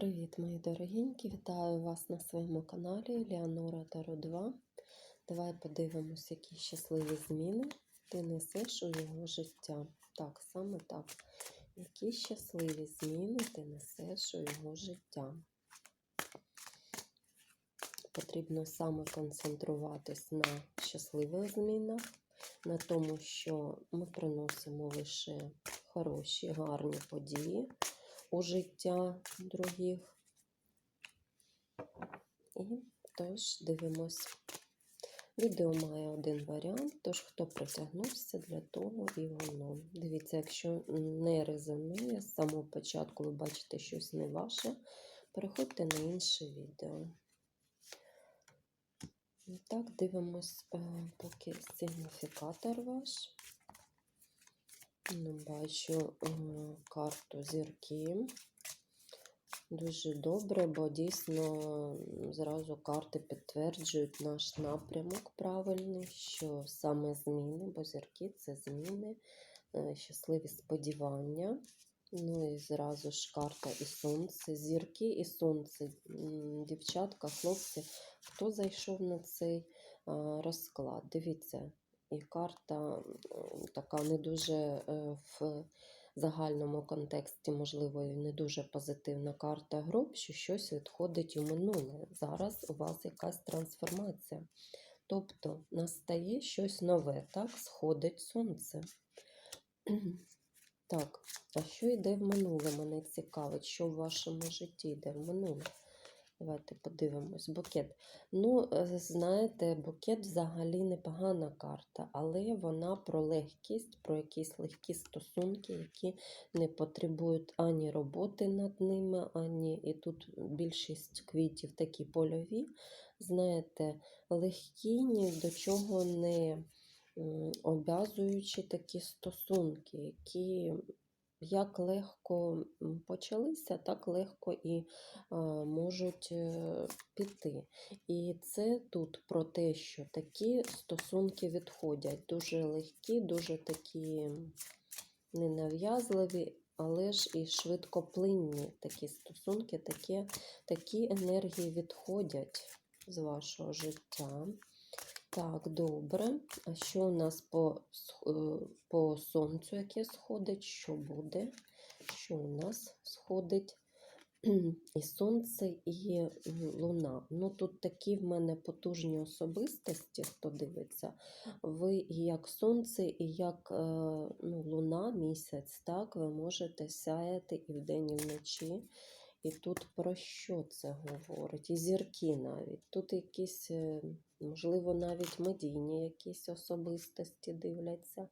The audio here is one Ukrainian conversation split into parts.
Привіт, мої дорогенькі! Вітаю вас на своєму каналі Леонора Таро 2. Давай подивимось, які щасливі зміни ти несеш у його життя. Так, саме так. Які щасливі зміни ти несеш у його життя. Потрібно саме концентруватись на щасливих змінах, на тому, що ми приносимо лише хороші, гарні події у життя других. І тож дивимось. Відео має один варіант, тож хто притягнувся для того і воно. Дивіться, якщо не резонує, з самого початку ви бачите щось не ваше, переходьте на інше відео. Так, дивимось, е, поки сигніфікатор ваш. Бачу е, карту зірки. Дуже добре, бо дійсно зразу карти підтверджують наш напрямок правильний, що саме зміни, бо зірки це зміни, е, щасливі сподівання. Ну і зразу ж карта і сонце, зірки і сонце, дівчатка, хлопці, хто зайшов на цей розклад? Дивіться, і карта така не дуже е, в загальному контексті, можливо, і не дуже позитивна карта груп, що щось відходить у минуле. Зараз у вас якась трансформація. Тобто настає щось нове, так, сходить сонце. Так, а що йде в минуле? Мене цікавить, що в вашому житті йде в минуле. Давайте подивимось. Букет. Ну, е, знаєте, букет взагалі непогана карта, але вона про легкість, про якісь легкі стосунки, які не потребують ані роботи над ними, ані і тут більшість квітів такі польові. Знаєте, легкі, ні до чого не обв'язуючі такі стосунки, які як легко почалися, так легко і можуть е, піти. І це тут про те, що такі стосунки відходять. Дуже легкі, дуже такі ненав'язливі, але ж і швидкоплинні такі стосунки, такі, такі енергії відходять з вашого життя. Так, добре. А що у нас по е, по сонцю, яке сходить? Що буде? Що у нас сходить? І сонце, і луна. Ну, тут такі в мене потужні особистості, хто дивиться. Ви як сонце, і як е, ну, луна, місяць, так, ви можете сяяти і вдень, і вночі. І тут про що це говорить? І зірки навіть. Тут якісь, е, можливо, навіть медійні якісь особистості дивляться.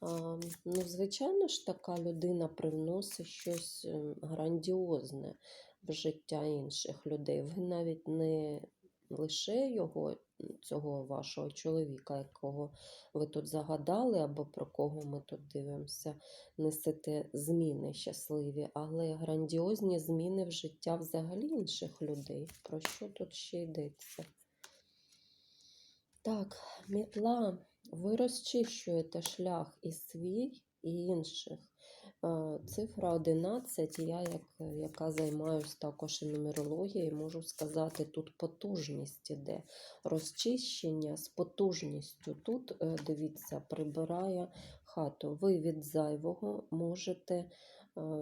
А, Ну, Звичайно ж, така людина привносить щось ем, грандіозне в життя інших людей. Ви навіть не лише його, цього вашого чоловіка, якого ви тут загадали, або про кого ми тут дивимося, несете зміни щасливі, але грандіозні зміни в життя взагалі інших людей. Про що тут ще йдеться? Так, мітла, ви розчищуєте шлях і свій, і інших. Цифра 11, я, як, яка займаюся також і нумерологією, можу сказати, тут потужність іде. Розчищення з потужністю. Тут, е, дивіться, прибирає хату. Ви від зайвого можете е,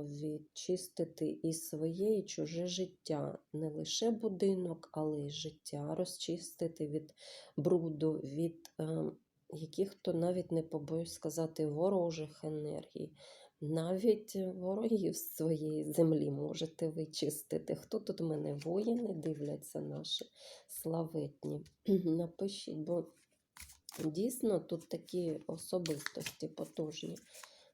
відчистити і своє, і чуже життя. Не лише будинок, але й життя, розчистити від бруду, від ем, яких-то навіть не побоюсь сказати, ворожих енергій. Навіть ворогів з своєї землі можете вичистити. Хто тут в мене воїни дивляться наші славетні? Напишіть, бо дійсно тут такі особистості потужні.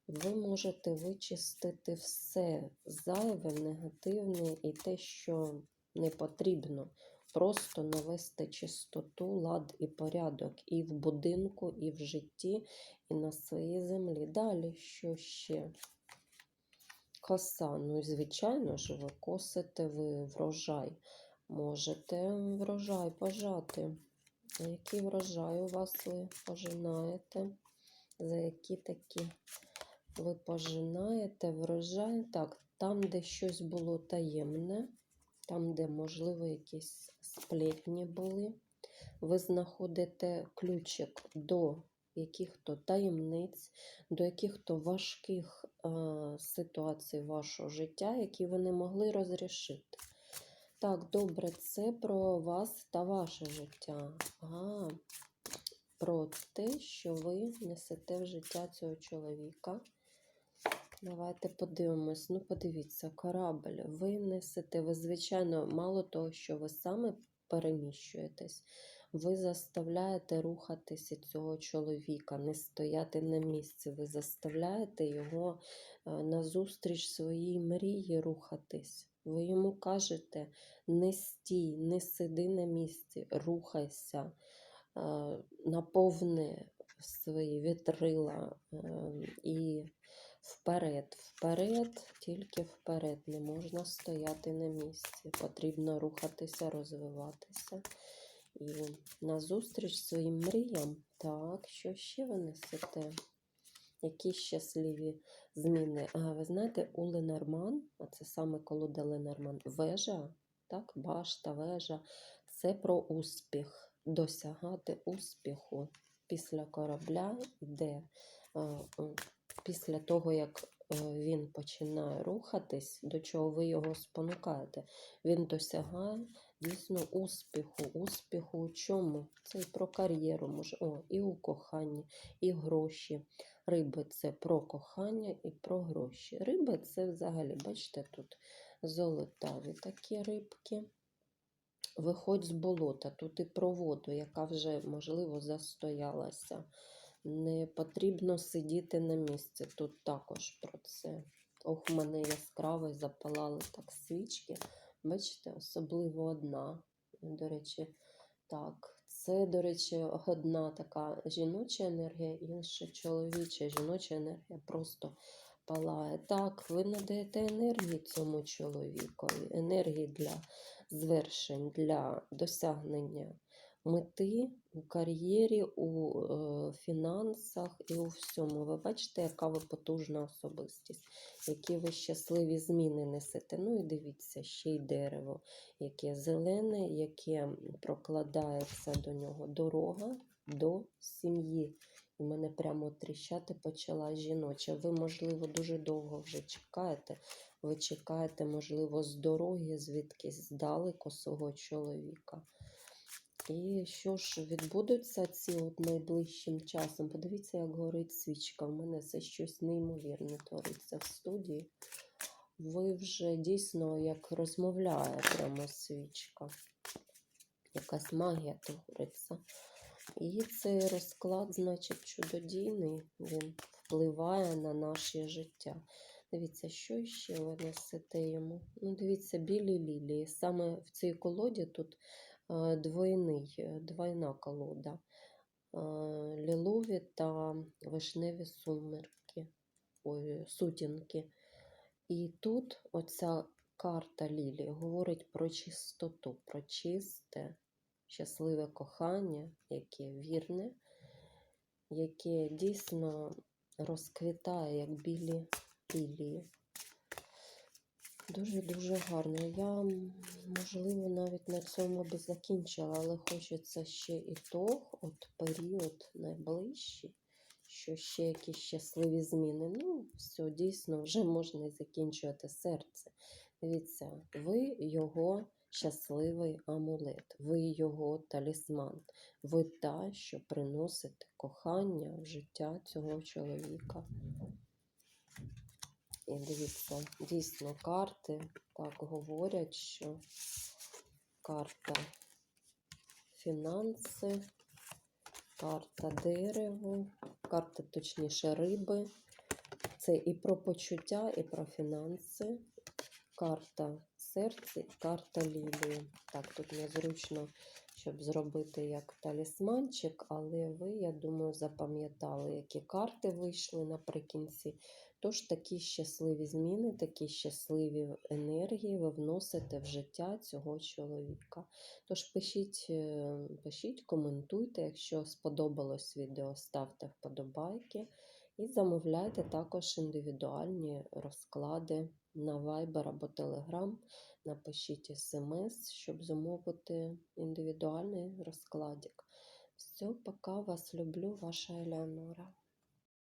Ви можете вичистити все зайве, негативне і те, що не потрібно. Просто навести чистоту, лад і порядок і в будинку, і в житті, і на своїй землі. Далі що ще? Коса. Ну, і, звичайно ж, ви косите ви врожай. Можете врожай пожати. Який врожай у вас ви пожинаєте? За які такі ви пожинаєте врожай? Так, там, де щось було таємне, там, де, можливо, якісь сплетні були, ви знаходите ключик до яких-то таємниць, до яких-то важких е, ситуацій вашого життя, які ви не могли розрішити. Так, добре, це про вас та ваше життя. Ага. Про те, що ви несете в життя цього чоловіка. Давайте подивимось. Ну, подивіться, корабль. Ви несете, ви, звичайно, мало того, що ви саме переміщуєтесь, ви заставляєте рухатися цього чоловіка, не стояти на місці. Ви заставляєте його е, назустріч своїй мрії рухатись. Ви йому кажете: не стій, не сиди на місці, рухайся, е, наповни свої вітрила е, і вперед, вперед, тільки вперед. Не можна стояти на місці. Потрібно рухатися, розвиватися. І назустріч своїм мріям. Так, що ще ви несете? Які щасливі зміни? А, ви знаєте, у Ленорман, а це саме колода Ленорман, вежа, так, башта, вежа, це про успіх, досягати успіху. Після корабля йде, після того, як е, він починає рухатись, до чого ви його спонукаєте, він досягає дійсно успіху. Успіху у чому? Це і про кар'єру, може, о, і у коханні, і гроші. Риби це про кохання і про гроші. Риби це взагалі, бачите, тут золотаві такі рибки. Виходь з болота, тут і про воду, яка вже, можливо, застоялася. Не потрібно сидіти на місці. Тут також про це. Ох, в мене яскраво запалали так свічки. Бачите, особливо одна. До речі, так. Це, до речі, одна така жіноча енергія, інша чоловіча жіноча енергія просто палає. Так, ви надаєте енергії цьому чоловікові, енергії для звершень, для досягнення мети у кар'єрі, у е, фінансах і у всьому. Ви бачите, яка ви потужна особистість, які ви щасливі зміни несете. Ну і дивіться, ще й дерево, яке зелене, яке прокладається до нього дорога до сім'ї. І мене прямо тріщати почала жіноча. Ви, можливо, дуже довго вже чекаєте. Ви чекаєте, можливо, з дороги, звідкись здалеку свого чоловіка. І що ж відбудеться ці от найближчим часом? Подивіться, як горить свічка. У мене це щось неймовірне твориться в студії. Ви вже дійсно як розмовляє прямо свічка. Якась магія твориться. І цей розклад, значить, чудодійний, він впливає на наше життя. Дивіться, що ще ви несете йому? Ну, дивіться, білі лілії. Саме в цій колоді тут двойний, е, двойна колода. Е, Лілові та вишневі сумерки, ой, сутінки. І тут оця карта Лілі говорить про чистоту, про чисте, щасливе кохання, яке вірне, яке дійсно розквітає, як білі лілії. Дуже-дуже гарно. Я, можливо, навіть на цьому би закінчила, але хочеться ще і того, от період найближчий, що ще якісь щасливі зміни. Ну, все, дійсно, вже можна і закінчувати серце. Дивіться, ви його щасливий амулет, ви його талісман, ви та, що приносите кохання в життя цього чоловіка. Дивіться, дійсно карти так говорять, що карта фінанси, карта дерево, карта, точніше, риби. Це і про почуття, і про фінанси, карта серце і карта лілії. Так, тут незручно, щоб зробити як талісманчик, але ви, я думаю, запам'ятали, які карти вийшли наприкінці. Тож такі щасливі зміни, такі щасливі енергії ви вносите в життя цього чоловіка. Тож пишіть, е, пишіть, коментуйте, якщо сподобалось відео, ставте вподобайки і замовляйте також індивідуальні розклади на Viber або Telegram, напишіть смс, щоб замовити індивідуальний розкладик. Все, пока вас люблю, ваша Елеонора.